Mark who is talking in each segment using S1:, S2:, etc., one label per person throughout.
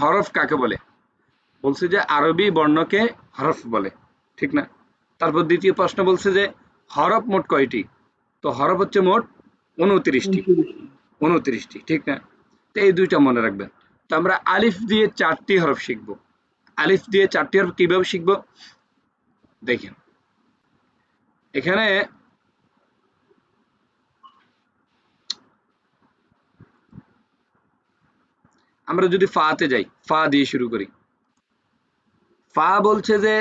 S1: হরফ কাকে বলে বলছে যে আরবি বর্ণকে হরফ বলে ঠিক না তারপর দ্বিতীয় প্রশ্ন বলছে যে হরফ মোট কয়টি তো হরফ হচ্ছে মোট উনত্রিশটি উনত্রিশটি ঠিক না তো এই দুইটা মনে রাখবেন তো আমরা আলিফ দিয়ে চারটি হরফ শিখব আলিফ দিয়ে চারটি হরফ কিভাবে শিখব দেখেন এখানে আমরা যদি ফাতে যাই ফা দিয়ে শুরু করি ফা বলছে যে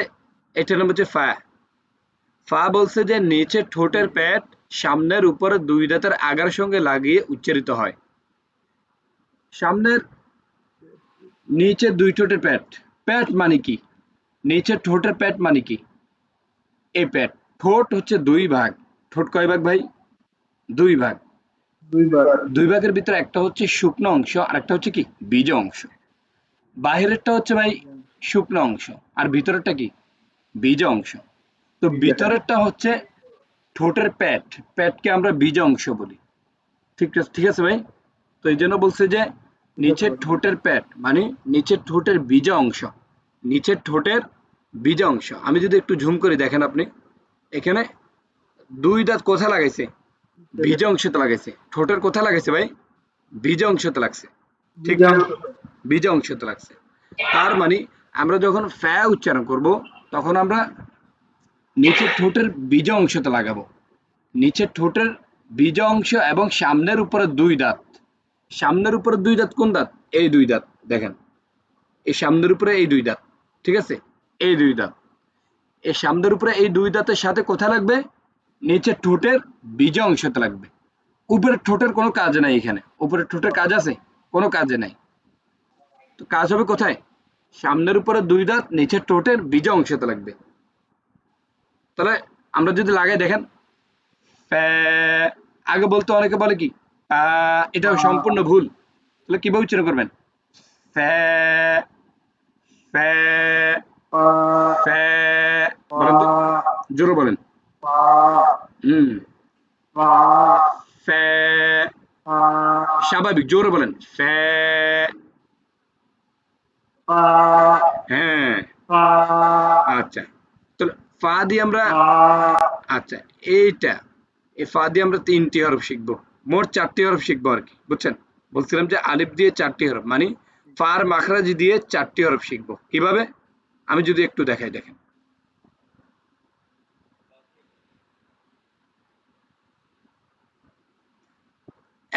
S1: এটার নাম হচ্ছে ফা ফা বলছে যে নিচে ঠোঁটের প্যাট সামনের উপরে দুই দাঁতের আগার সঙ্গে লাগিয়ে উচ্চারিত হয় সামনের নিচে দুই ঠোঁটের প্যাট প্যাট মানে কি নিচে ঠোঁটের প্যাট মানে কি এ প্যাট ঠোঁট হচ্ছে দুই ভাগ ঠোঁট কয় ভাগ ভাই দুই ভাগ দুই ভাগের ভিতরে একটা হচ্ছে শুকনো অংশ আর একটা হচ্ছে কি বীজ অংশ বাহিরেরটা হচ্ছে ভাই শুকনো অংশ আর ভিতরেরটা কি বীজ অংশ তো ভিতরেরটা হচ্ছে ঠোঁটের প্যাট প্যাটকে আমরা বীজ অংশ বলি ঠিক আছে ঠিক আছে ভাই তো এই জন্য বলছে যে নিচের ঠোঁটের প্যাট মানে নিচের ঠোঁটের বীজ অংশ নিচের ঠোঁটের বীজ অংশ আমি যদি একটু ঝুম করি দেখেন আপনি এখানে দুই দাঁত কোথায় লাগাইছে বীজ অংশতে লাগাইছে ঠোঁটের কোথায় লাগাইছে ভাই বীজ অংশতে লাগছে ঠিক না বীজ অংশতে লাগছে তার মানে আমরা যখন ফ্যা উচ্চারণ করব তখন আমরা নিচের ঠোঁটের বীজ অংশতে লাগাবো নিচের ঠোঁটের বীজ অংশ এবং সামনের উপরে দুই দাঁত সামনের উপরে দুই দাঁত কোন দাঁত এই দুই দাঁত দেখেন এই সামনের উপরে এই দুই দাঁত ঠিক আছে এই দুই দাঁত এই সামনের উপরে এই দুই দাঁতের সাথে কোথায় লাগবে নিচে ঠোঁটের বীজ অংশতে লাগবে উপরের ঠোঁটের কোনো কাজ নাই এখানে উপরের ঠোঁটের কাজ আছে কোনো কাজে নাই তো কাজ হবে কোথায় সামনের উপরে দুই দাঁত নিচের ঠোঁটের বীজ অংশতে লাগবে তাহলে আমরা যদি লাগাই দেখেন আগে বলতো অনেকে বলে কি এটা সম্পূর্ণ ভুল তাহলে কিভাবে উচ্চারণ করবেন জোরে বলেন স্বাভাবিক জোরে বলেন হ্যাঁ আচ্ছা তাহলে ফা দিয়ে আমরা আচ্ছা এইটা এই ফা দিয়ে আমরা তিনটি হরফ শিখবো মোট চারটি হরফ শিখবো আর কি বুঝছেন বলছিলাম যে আলিফ দিয়ে চারটি হরফ মানে ফার মাখরাজি দিয়ে চারটি হরফ শিখবো কিভাবে আমি যদি একটু দেখাই দেখেন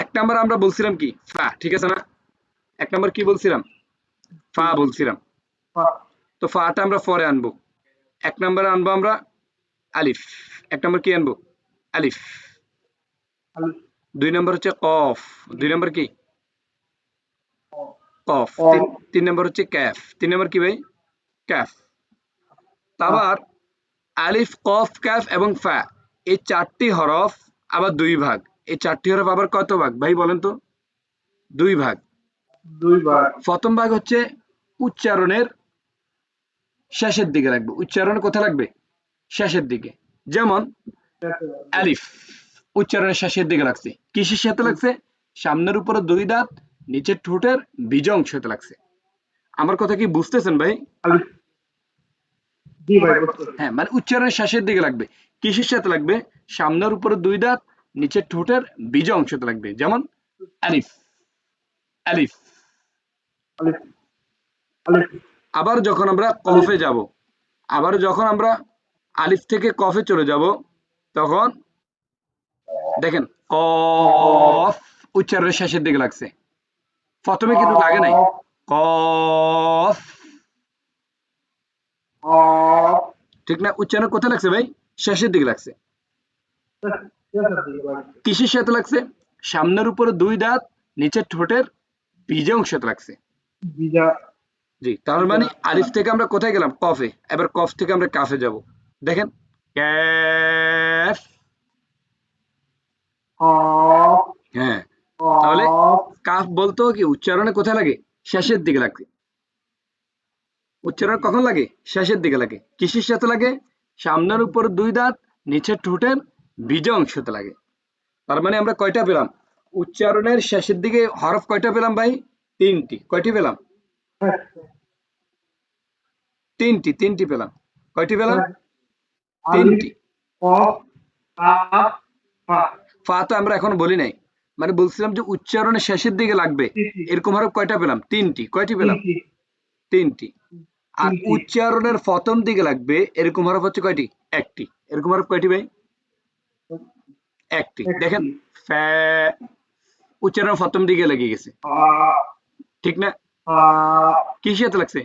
S1: এক নাম্বার আমরা বলছিলাম কি ফা ঠিক আছে না এক নাম্বার কি বলছিলাম ফা বলছিলাম তো ফাটা আমরা ফরে আনবো এক নাম্বারে আনবো আমরা আলিফ এক নাম্বার কি আনবো আলিফ দুই নম্বর হচ্ছে কফ দুই নম্বর কি কফ তিন নম্বর হচ্ছে ক্যাফ তিন নম্বর কি ভাই ক্যাফ তারপর আলিফ কফ ক্যাফ এবং ফা এই চারটি হরফ আবার দুই ভাগ এই চারটি হরফ আবার কত ভাগ ভাই বলেন তো দুই ভাগ দুই ভাগ প্রথম ভাগ হচ্ছে উচ্চারণের শেষের দিকে লাগবে উচ্চারণ কোথায় লাগবে শেষের দিকে যেমন আলিফ উচ্চারণের শেষের দিকে লাগছে কিসের সাথে লাগছে সামনের উপরে দুই দাঁত নিচের ঠোঁটের বীজ অংশ হতে লাগছে আমার কথা কি বুঝতেছেন ভাই হ্যাঁ মানে উচ্চারণের শেষের দিকে লাগবে কিসের সাথে লাগবে সামনের উপরে দুই দাঁত নিচের ঠোঁটের বীজ অংশতে লাগবে যেমন আলিফ আলিফ আবার যখন আমরা কফে যাব আবার যখন আমরা আলিফ থেকে কফে চলে যাব তখন দেখেন কফ উচ্চারণের শেষের দিকে লাগছে প্রথমে কিন্তু লাগে নাই কফ ঠিক না উচ্চারণ কোথায় লাগছে ভাই শেষের দিকে লাগছে কিসের সাথে লাগছে সামনের উপরে দুই দাঁত নিচের ঠোঁটের বীজে অংশ লাগছে জি তার মানে আরিফ থেকে আমরা কোথায় গেলাম কফে এবার কফ থেকে আমরা কাফে যাব দেখেন ক্যাফ হ্যাঁ তাহলে কাফ বলতো কি উচ্চারণে কোথায় লাগে শেষের দিকে লাগে উচ্চারণ কখন লাগে শেষের দিকে লাগে কিসের সাথে লাগে সামনের উপর দুই দাঁত নিচের ঠোঁটের বীজ অংশতে লাগে তার মানে আমরা কয়টা পেলাম উচ্চারণের শেষের দিকে হরফ কয়টা পেলাম ভাই তিনটি কয়টি পেলাম তিনটি তিনটি পেলাম কয়টি পেলাম তিনটি ফা তো আমরা এখন বলি নাই মানে বলছিলাম যে উচ্চারণের শেষের দিকে লাগবে এরকম হরফ কয়টা পেলাম তিনটি কয়টি পেলাম তিনটি আর উচ্চারণের প্রথম দিকে লাগবে এরকম হরফ হচ্ছে কয়টি একটি এরকম হরফ কয়টি ভাই একটি দেখেন উচ্চারণ প্রথম দিকে লেগে গেছে ঠিক না কি সাথে লাগছে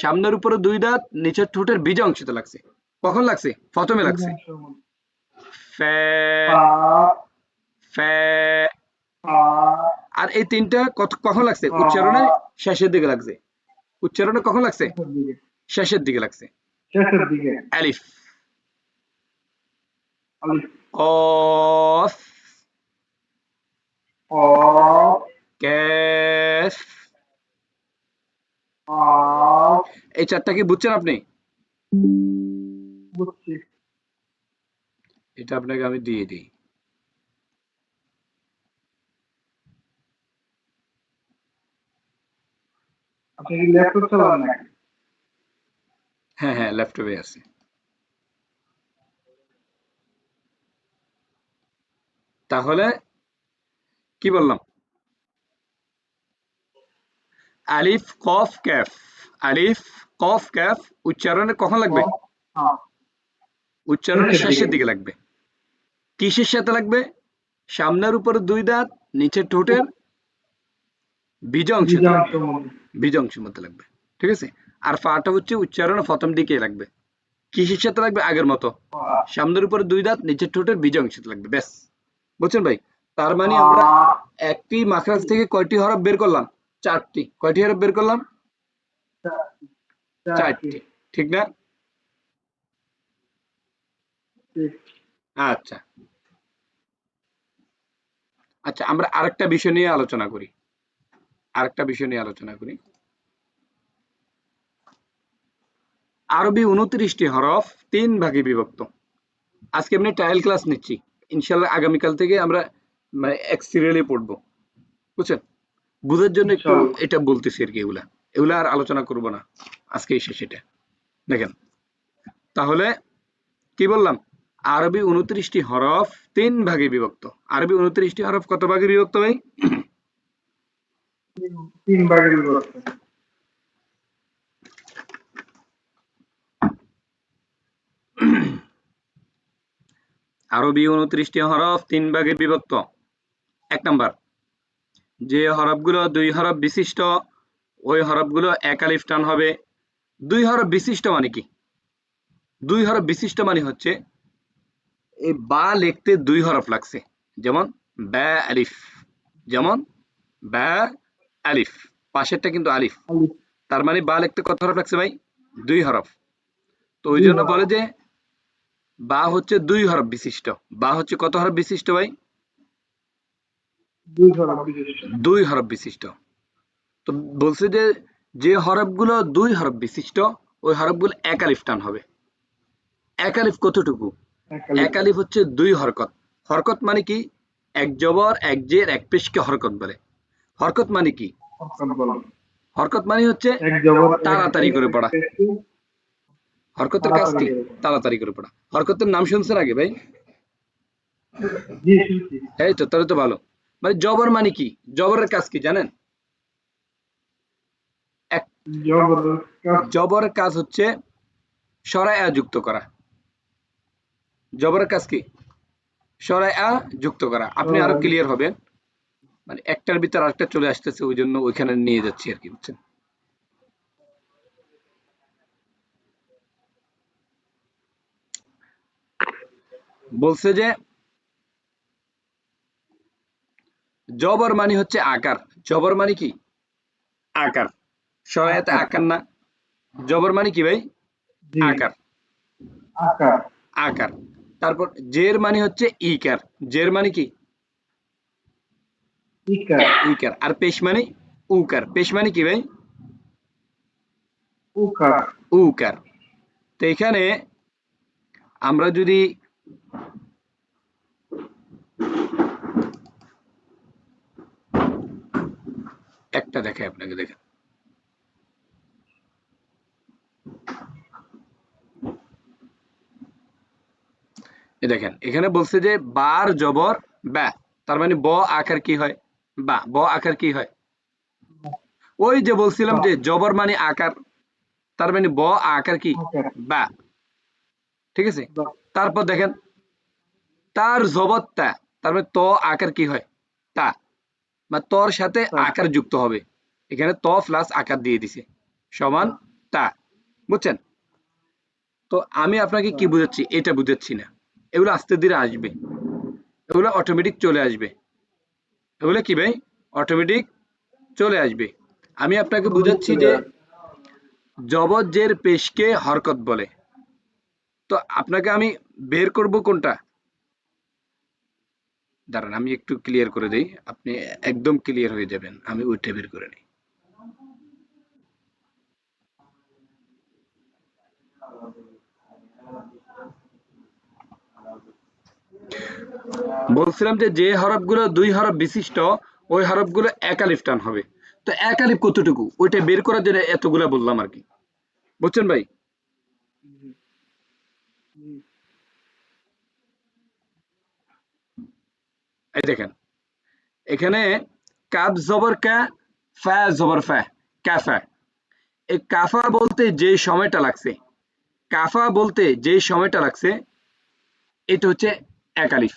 S1: সামনের উপরে দুই দাঁত নিচের ঠোঁটের বীজ অংশতে লাগছে কখন লাগছে প্রথমে লাগছে আর এই তিনটা কখন লাগছে উচ্চারণে শেষের দিকে লাগছে উচ্চারণে কখন লাগছে শেষের দিকে লাগছে শেষের দিকে আলিফ আলিফ of of gas of এই চারটা কি বুঝছেন আপনি বুঝছি এটা আপনাকে আমি দিয়ে দিই আপনি কি ল্যাপটপ চালান নাকি হ্যাঁ হ্যাঁ ল্যাপটপে আছে তাহলে কি বললাম আলিফ কফ ক্যাফ আলিফ কফ ক্যাফ উচ্চারণে কখন লাগবে উচ্চারণের শেষের দিকে লাগবে কিসের সাথে লাগবে সামনের উপরে দুই দাঁত নিচে ঠোঁটের বীজ অংশ বীজ অংশের মধ্যে লাগবে ঠিক আছে আর ফাটা হচ্ছে উচ্চারণ প্রথম দিকে লাগবে কিসের সাথে লাগবে আগের মতো সামনের উপরে দুই দাঁত নিচের ঠোঁটের বীজ অংশ লাগবে ব্যাস বুঝছেন ভাই তার মানে আমরা একটি মাখরাজ থেকে কয়টি হরফ বের করলাম চারটি কয়টি হরফ বের করলাম চারটি ঠিক না আচ্ছা আচ্ছা আমরা আরেকটা বিষয় নিয়ে আলোচনা করি আরেকটা বিষয় নিয়ে আলোচনা করি আরবি উনত্রিশটি হরফ তিন ভাগে বিভক্ত আজকে এমনি ট্রায়াল ক্লাস নিচ্ছি ইনশাল্লাহ আগামীকাল থেকে আমরা মানে এক সিরিয়ালে পড়বো বুঝছেন বুঝার জন্য একটু এটা বলতেছি আর কি এগুলা এগুলা আর আলোচনা করব না আজকে এসে সেটা দেখেন তাহলে কি বললাম আরবি উনত্রিশটি হরফ তিন ভাগে বিভক্ত আরবি উনত্রিশটি হরফ কত ভাগে বিভক্ত ভাই তিন ভাগে বিভক্ত আরবি উনত্রিশটি হরফ তিন ভাগে বিভক্ত এক নম্বর যে হরফগুলো দুই হরফ বিশিষ্ট ওই হরফগুলো একালিফ টান হবে দুই হরফ বিশিষ্ট মানে কি দুই হরফ বিশিষ্ট মানে হচ্ছে এই বা লিখতে দুই হরফ লাগছে যেমন ব্যা আলিফ যেমন ব্যা আলিফ পাশেরটা কিন্তু আলিফ তার মানে বা লিখতে কত হরফ লাগছে ভাই দুই হরফ তো ওই জন্য বলে যে বা হচ্ছে দুই হরফ বিশিষ্ট বা হচ্ছে কত হরফ বিশিষ্ট ভাই দুই হরফ বিশিষ্ট তো বলছে যে যে হরফগুলো দুই হরফ বিশিষ্ট ওই হরফগুলো একালিফ টান হবে একালিফ কতটুকু একালিফ হচ্ছে দুই হরকত হরকত মানে কি এক জবর এক জের এক পেশকে হরকত বলে হরকত মানে কি হরকত মানে হচ্ছে তাড়াতাড়ি করে পড়া হরকতের কাজ কি তাড়াতাড়ি করে পড়া হরকতের নাম শুনছেন আগে ভাই এই তো তাহলে তো ভালো মানে জবর মানে কি জবরের কাজ কি জানেন জবর কাজ হচ্ছে সরায়া যুক্ত করা জবর কাজ কি সরায়া যুক্ত করা আপনি আরো ক্লিয়ার হবেন মানে একটার ভিতর আরেকটা চলে আসতেছে ওই জন্য ওইখানে নিয়ে যাচ্ছি আর কি বুঝছেন বলছে যে জবর মানে হচ্ছে আকার জবর মানে কি আকার সহায়তা আকার না জবর মানে কি ভাই আকার আকার তারপর জের মানে হচ্ছে ইকার জের মানি কি ইকার আর পেশ মানে উকার পেশ মানে কি ভাই উকার উকার তো এখানে আমরা যদি একটা দেখে আপনাকে দেখেন দেখেন এখানে বলছে যে বার জবর ব্যা তার মানে ব আকার কি হয় বা ব আকার কি হয় ওই যে বলছিলাম যে জবর মানে আকার তার মানে ব আকার কি বা ঠিক আছে তারপর দেখেন তার জবর তা তার মানে ত আকার কি হয় তা বা তর সাথে আকার যুক্ত হবে এখানে ত প্লাস আকার দিয়ে দিছে সমান তা বুঝছেন তো আমি আপনাকে কি হ্যাঁ। বুঝাচ্ছি এটা বুঝাচ্ছি না এগুলো আস্তে ধীরে আসবে এগুলো অটোমেটিক চলে আসবে এগুলো কি ভাই অটোমেটিক চলে আসবে আমি আপনাকে বুঝাচ্ছি যে জবজের পেশকে হরকত বলে তো আপনাকে আমি বের করব কোনটা দাঁড়ান আমি একটু ক্লিয়ার করে দিই আপনি একদম ক্লিয়ার হয়ে যাবেন আমি ওইটা বের করে নিই বলছিলাম যে যে হরফগুলো দুই হরফ বিশিষ্ট ওই হরফগুলো একালিফ টান হবে তো একালিফ কতটুকু ওইটা বের করার জন্য এতগুলা বললাম আর কি বুঝছেন ভাই এই দেখেন এখানে কাপ জবর ক্যা ফ্যা জবর ফ্যা ক্যাফা এই কাফা বলতে যে সময়টা লাগছে কাফা বলতে যে সময়টা লাগছে এটা হচ্ছে একালিফ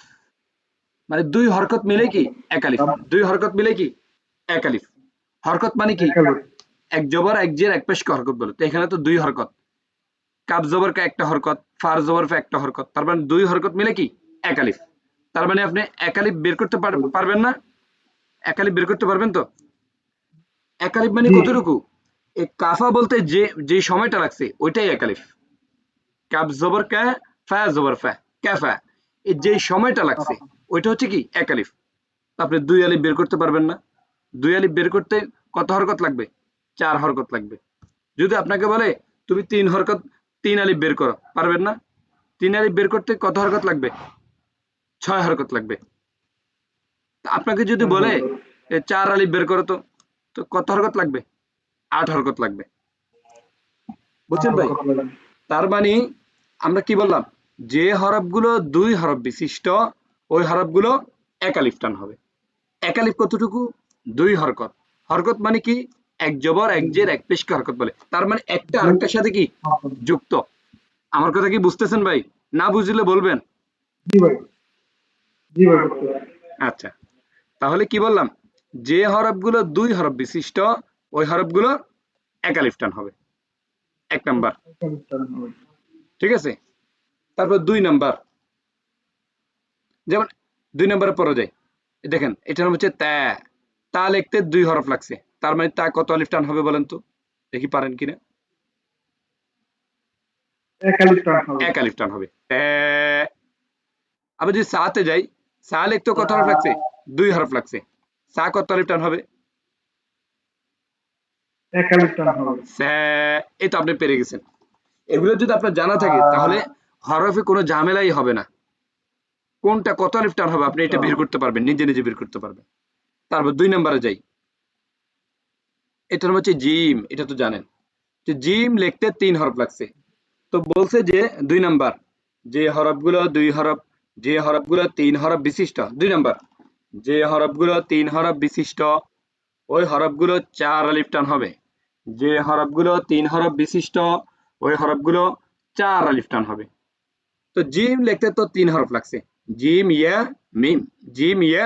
S1: মানে দুই হরকত মিলে কি একালিফ দুই হরকত মিলে কি একালিফ হরকত মানে কি এক জবর এক জের এক পেশকে হরকত বলে তো এখানে তো দুই হরকত কাপ জবর কা একটা হরকত ফার জবর ফ্যা একটা হরকত তার মানে দুই হরকত মিলে কি একালিফ তার মানে আপনি একালিপ বের করতে পারবেন না একালিপ বের করতে পারবেন তো একালিপ মানে কতটুকু এই কাফা বলতে যে যে সময়টা লাগছে ওইটাই একালিফ কাপ জবর কা ফা জবর ফা ক্যাফা এই যে সময়টা লাগছে ওইটা হচ্ছে কি একালিফ আপনি দুই আলিফ বের করতে পারবেন না দুই আলিফ বের করতে কত হরকত লাগবে চার হরকত লাগবে যদি আপনাকে বলে তুমি তিন হরকত তিন আলিফ বের করো পারবেন না তিন আলিফ বের করতে কত হরকত লাগবে ছয় হরকত লাগবে আপনাকে যদি বলে চার আলি বের করো তো তো কত হরকত লাগবে আট হরকত লাগবে বুঝছেন ভাই তার মানে আমরা কি বললাম যে হরফগুলো দুই হরফ বিশিষ্ট ওই হরফগুলো একালিফ টান হবে একালিফ কতটুকু দুই হরকত হরকত মানে কি এক জবর এক জের এক পেশকে হরকত বলে তার মানে একটা আরেকটার সাথে কি যুক্ত আমার কথা কি বুঝতেছেন ভাই না বুঝলে বলবেন জি ভাই আচ্ছা তাহলে কি বললাম যে হরফগুলো দুই হরফ বিশিষ্ট ওই হরফগুলো একালিফটান হবে এক নাম্বার ঠিক আছে তারপর দুই নাম্বার যেমন দুই নাম্বারের পরে যাই দেখেন এটার নাম হচ্ছে তা তা লিখতে দুই হরফ লাগছে তার মানে তা কত আলিফটান হবে বলেন তো দেখি পারেন কিনা এক আলিফ টান হবে আবার যদি সাথে যাই সা লিখতে কত হরফ লাগছে দুই হরফ লাগছে সা কত আলিফ টান হবে এই তো আপনি পেরে গেছেন এগুলো যদি আপনার জানা থাকে তাহলে হরফে কোনো ঝামেলাই হবে না কোনটা কত আলিফ টান হবে আপনি এটা বের করতে পারবেন নিজে নিজে বের করতে পারবেন তারপর দুই নম্বরে যাই এটার হচ্ছে জিম এটা তো জানেন যে জিম লিখতে তিন হরফ লাগছে তো বলছে যে দুই নাম্বার যে হরফগুলো দুই হরফ যে হরফগুলো তিন হরফ বিশিষ্ট দুই নম্বর যে হরফগুলো তিন হরফ বিশিষ্ট ওই হরফগুলো চার আলিফ টান হবে যে হরফগুলো তিন হরফ বিশিষ্ট ওই গুলো চার আলিফ টান হবে তো জিম লিখতে তো তিন হরফ লাগছে জিম ইয়ে মিম জিম ইয়ে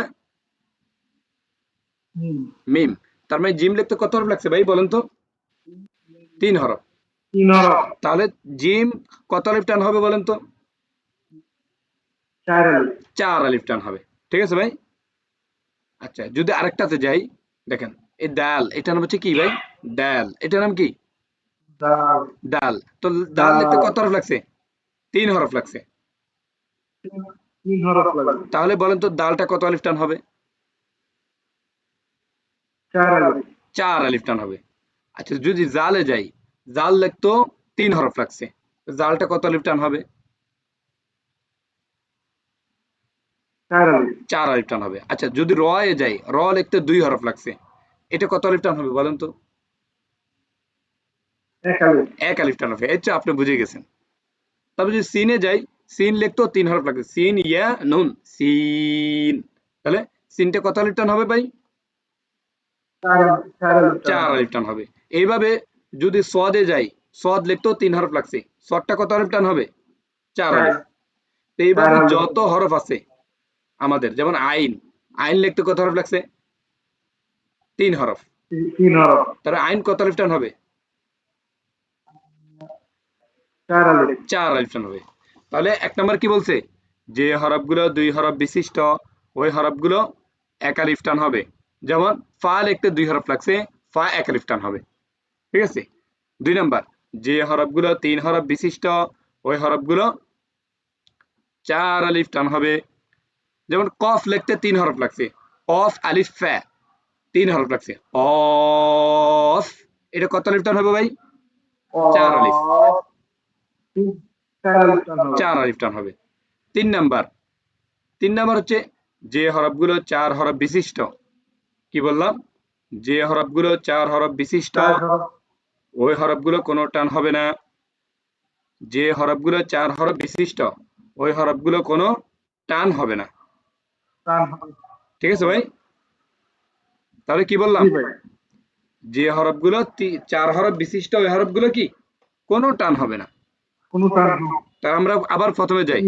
S1: মিম তার মানে জিম লিখতে কত হরফ লাগছে ভাই বলেন তো তিন হরফ তাহলে জিম কত হরফ টান হবে বলেন তো চার আলিফ টান হবে ঠিক আছে ভাই আচ্ছা যদি আরেকটাতে যাই দেখেন এই ডাল এটা নাম হচ্ছে কি ভাই ডাল এটা নাম কি ডাল তো ডাল লিখতে কত হরফ লাগছে তিন হরফ লাগছে তাহলে বলেন তো ডালটা কত আলিফ টান হবে চার আলিফ টান হবে আচ্ছা যদি জালে যাই জাল লিখতো তিন হরফ লাগছে জালটা কত আলিফ টান হবে চার আলিফ টান হবে আচ্ছা যদি র এ যাই র লিখতে দুই হরফ লাগছে এটা কত আলিফ টান হবে বলেন তো এক আলিফ টান হবে এটা আপনি বুঝে গেছেন তবে যদি সিনে যাই সিন লিখতেও তিন হরফ লাগছে সিন ইয়া নুন সিন তাহলে সিনটা কত আলিফ টান হবে ভাই চার আলিফ টান হবে এইভাবে যদি সদে যাই সদ লিখতেও তিন হরফ লাগছে সদটা কত আলিফ টান হবে চার আলিফ এইভাবে যত হরফ আছে আমাদের যেমন আইন আইন লিখতে কত হরফ লাগছে তিন হরফ তিন হরফ তাহলে আইন কত হরফ টান হবে চার আলিফ টান হবে তাহলে এক নম্বর কি বলছে যে হরফগুলো দুই হরফ বিশিষ্ট ওই হরফগুলো এক আলিফ টান হবে যেমন ফা লিখতে দুই হরফ লাগছে ফা এক আলিফ টান হবে ঠিক আছে দুই নম্বর যে হরফগুলো তিন হরফ বিশিষ্ট ওই হরফগুলো চার আলিফ টান হবে যেমন কফ লিখতে তিন হরফ লাগছে অফ আলিফ ফ্যা তিন হরফ লাগছে অফ এটা কত আলিফ টান হবে ভাই চার আলিফ চার আলিফ টান হবে তিন নাম্বার তিন নাম্বার হচ্ছে যে হরফগুলো চার হরফ বিশিষ্ট কি বললাম যে হরফগুলো চার হরফ বিশিষ্ট ওই হরফগুলো কোনো টান হবে না যে হরফগুলো চার হরফ বিশিষ্ট ওই হরফগুলো কোনো টান হবে না ঠিক আছে ভাই তাহলে কি বললাম যে হরফ গুলো চার হরফ বিশিষ্ট ওই হরফ গুলো কি কোন টান হবে না আমরা আবার প্রথমে যাই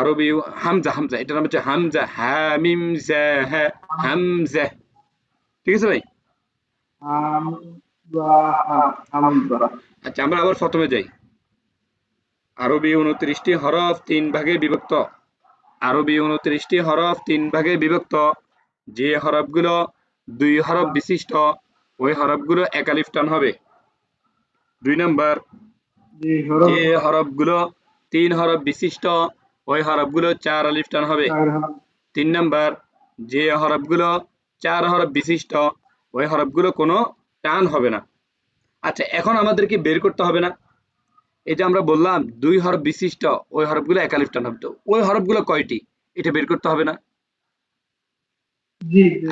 S1: আরবি হামজা হামজা এটা নাম হচ্ছে হামজা হামিম হামজা ঠিক আছে ভাই আচ্ছা আমরা আবার প্রথমে যাই আরবি উনত্রিশটি হরফ তিন ভাগে বিভক্ত আরবি উনত্রিশটি হরফ তিন ভাগে বিভক্ত যে হরফগুলো দুই হরফ বিশিষ্ট ওই হরফগুলো একালিফটান হবে দুই নম্বর যে হরফগুলো তিন হরফ বিশিষ্ট ওই হরফগুলো চার আলিফটান হবে তিন নম্বর যে হরফগুলো চার হরফ বিশিষ্ট ওই হরফগুলো কোনো টান হবে না আচ্ছা এখন আমাদেরকে বের করতে হবে না এটা আমরা বললাম দুই হরফ বিশিষ্ট ওই হরফগুলো একালিফ টানাবিত ওই হরফগুলো কয়টি এটা বের করতে হবে না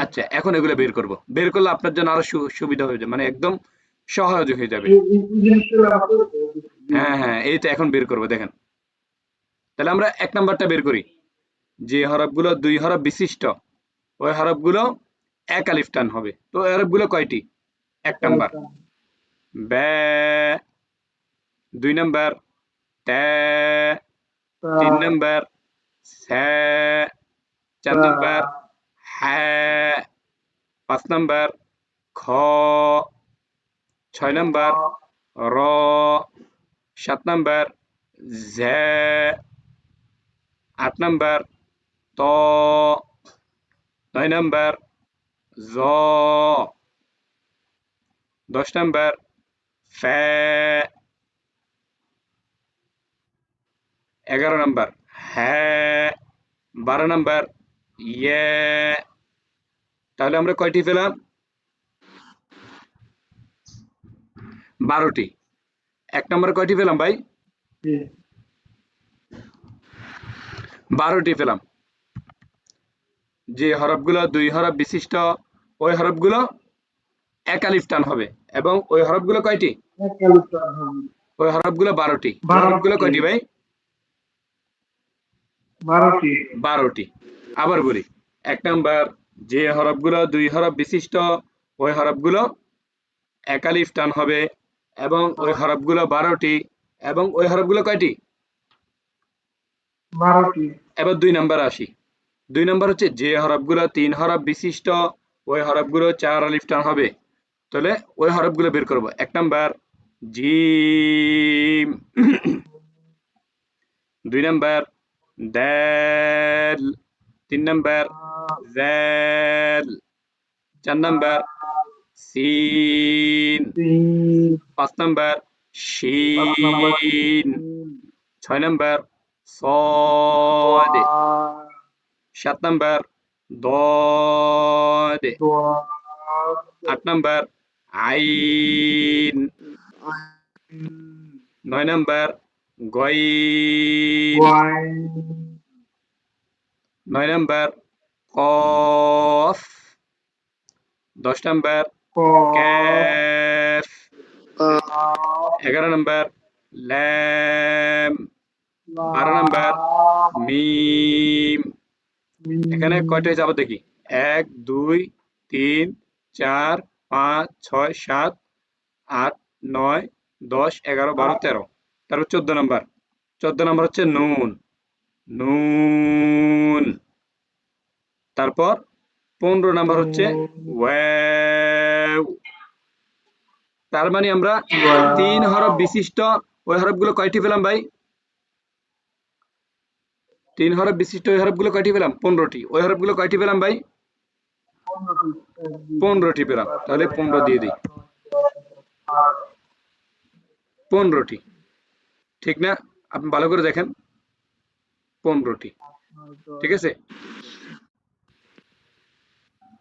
S1: আচ্ছা এখন এগুলো বের করব বের করলে আপনার জন্য আরো সুবিধা হয়ে যাবে মানে একদম সহজ হয়ে যাবে হ্যাঁ হ্যাঁ এইটা এখন বের করব দেখেন তাহলে আমরা এক নাম্বারটা বের করি যে হরফগুলো দুই হরফ বিশিষ্ট ওই হরফগুলো এক আলিফ টান হবে তো হরফগুলো কয়টি এক নাম্বার ব্যা দুই নাম্বার তিন নাম্বার চার নাম্বার হ্যাঁ পাঁচ নাম্বার খ ছয় নাম্বার র সাত নাম্বার ঝে আট নাম্বার ত নয় নাম্বার জ দশ নাম্বার ফ্যা এগারো নম্বর হ্যাঁ বারো নম্বর ইয়ে তাহলে আমরা কয়টি পেলাম বারোটি এক নম্বরে কয়টি পেলাম ভাই বারোটি পেলাম যে হরফগুলো দুই হরফ বিশিষ্ট ওই হরফগুলো একালিফ টান হবে এবং ওই হরফগুলো কয়টি ওই হরফগুলো বারোটি হরফগুলো কয়টি ভাই বারোটি আবার বলি এক নাম্বার যে হরফগুলো দুই হরফ বিশিষ্ট ওই হরফগুলো একালিফ টান হবে এবং ওই হরফগুলো বারোটি এবং ওই হরফগুলো কয়টি এবার দুই নাম্বার আসি দুই নাম্বার হচ্ছে যে হরফগুলো তিন হরফ বিশিষ্ট ওই হরফগুলো চার আলিফ টান হবে তাহলে ওই হরফগুলো বের করব এক নাম্বার জিম দুই নাম্বার দ্যাল তিন নম্বর জ্যাল চার নম্বর সিন পাঁচ নম্বর শিন ছয় নম্বর সদ সাত নম্বর দদ আট নম্বর আইন নয় নম্বর غين নয় নাম্বার কফ দশ নাম্বার ক্যাফ এগারো নাম্বার ল্যাম বারো নাম্বার মিম এখানে কয়টা হয়েছে আবার দেখি এক দুই তিন চার পাঁচ ছয় সাত আট নয় দশ এগারো বারো তেরো তারপর চোদ্দ নম্বর চোদ্দ নম্বর হচ্ছে নুন নুন তারপর পনেরো নম্বর হচ্ছে তার মানে আমরা তিন হরফ বিশিষ্ট ওই গুলো কয়টি পেলাম ভাই তিন হরফ বিশিষ্ট ওই গুলো কয়টি পেলাম পনেরোটি ওই গুলো কয়টি পেলাম ভাই পনেরোটি পেলাম তাহলে পনেরো দিয়ে দিই পনেরোটি ঠিক না আপনি ভালো করে দেখেন পনেরোটি ঠিক আছে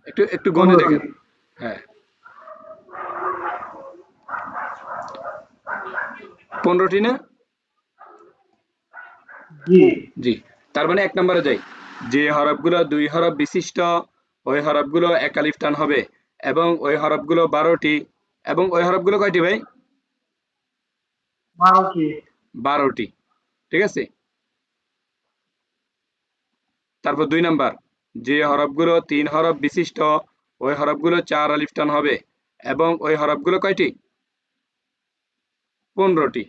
S1: একটু একটু গণে দেখেন হ্যাঁ পনেরোটি না জি তার মানে এক নম্বরে যাই যে হরফগুলো দুই হরফ বিশিষ্ট ওই হরফগুলো একালিফ টান হবে এবং ওই হরফগুলো বারোটি এবং ওই হরফগুলো কয়টি ভাই বারোটি ঠিক আছে তারপর দুই নাম্বার যে হরফগুলো তিন হরফ বিশিষ্ট ওই হরফগুলো চার আলিফটান হবে এবং ওই হরফগুলো কয়টি পনেরোটি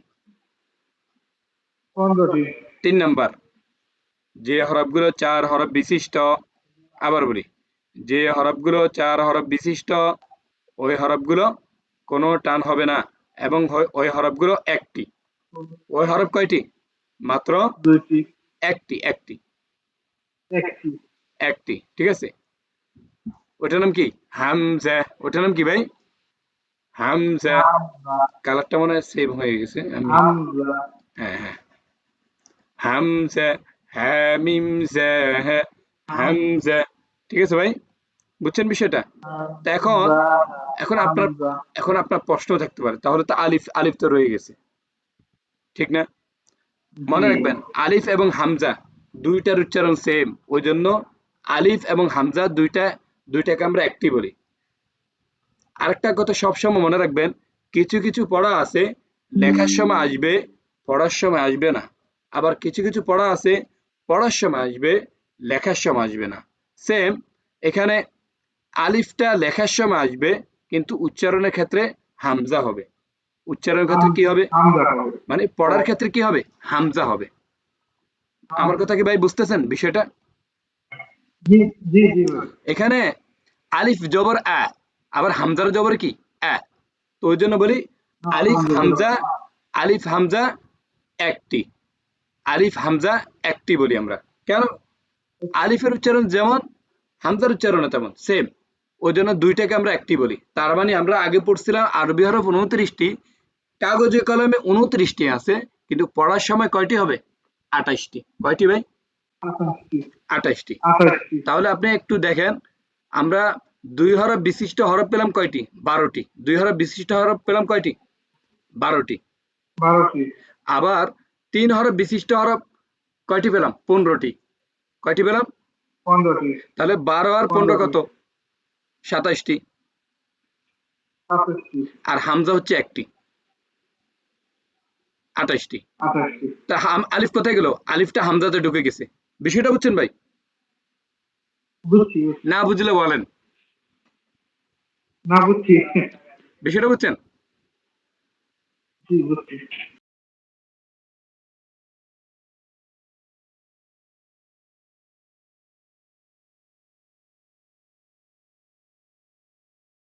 S1: তিন নাম্বার যে হরফগুলো চার হরফ বিশিষ্ট আবার বলি যে হরফগুলো চার হরফ বিশিষ্ট ওই হরফগুলো কোনো টান হবে না এবং ওই হরফগুলো একটি ওই হরফ কয়টি মাত্র দুইটি একটি একটি একটি ঠিক আছে ওটার নাম কি হামজা ওটার নাম কি ভাই হামজা কালারটা মনে হয় সেভ হয়ে গেছে হ্যাঁ হ্যাঁ হামজা হ্যাঁ, হামজা ঠিক আছে ভাই বুঝছেন বিষয়টা তা এখন এখন আপনার এখন আপনার প্রশ্ন থাকতে পারে তাহলে তো আলিফ আলিফ তো রয়ে গেছে ঠিক না মনে রাখবেন আলিফ এবং হামজা দুইটার উচ্চারণ সেম ওই জন্য আলিফ এবং হামজা দুইটা দুইটাকে আমরা একটি বলি আরেকটা কথা সবসময় মনে রাখবেন কিছু কিছু পড়া আছে লেখার সময় আসবে পড়ার সময় আসবে না আবার কিছু কিছু পড়া আছে পড়ার সময় আসবে লেখার সময় আসবে না সেম এখানে আলিফটা লেখার সময় আসবে কিন্তু উচ্চারণের ক্ষেত্রে হামজা হবে উচ্চারণের ক্ষেত্রে কি হবে মানে পড়ার ক্ষেত্রে কি হবে হামজা হবে আমার কথা কি ভাই বুঝতেছেন বিষয়টা এখানে আলিফ জবর আ আবার হামজার জবর কি আ তো ওই জন্য বলি আলিফ হামজা আলিফ হামজা একটি আলিফ হামজা একটি বলি আমরা কেন আলিফের উচ্চারণ যেমন হামজার উচ্চারণ তেমন সেম ওই জন্য দুইটাকে আমরা একটি বলি তার মানে আমরা আগে পড়ছিলাম আরবি হরফ উনত্রিশটি কাগজে কলমে উনত্রিশটি আছে কিন্তু পড়ার সময় কয়টি হবে আঠাশটি কয়টি ভাই আঠাশটি তাহলে আপনি একটু দেখেন আমরা দুই হরফ বিশিষ্ট হরফ পেলাম কয়টি বারোটি দুই হরফ বিশিষ্ট হরফ পেলাম কয়টি বারোটি আবার তিন হরফ বিশিষ্ট হরফ কয়টি পেলাম পনেরোটি কয়টি পেলাম পনেরোটি তাহলে বারো আর পনেরো কত সাতাশটি আর হামজা হচ্ছে একটি আঠাশটি তা আলিফ কোথায় গেল আলিফটা হামজাতে ঢুকে গেছে বিষয়টা বুঝছেন ভাই না বুঝলে বলেন না বুঝছি বিষয়টা বুঝছেন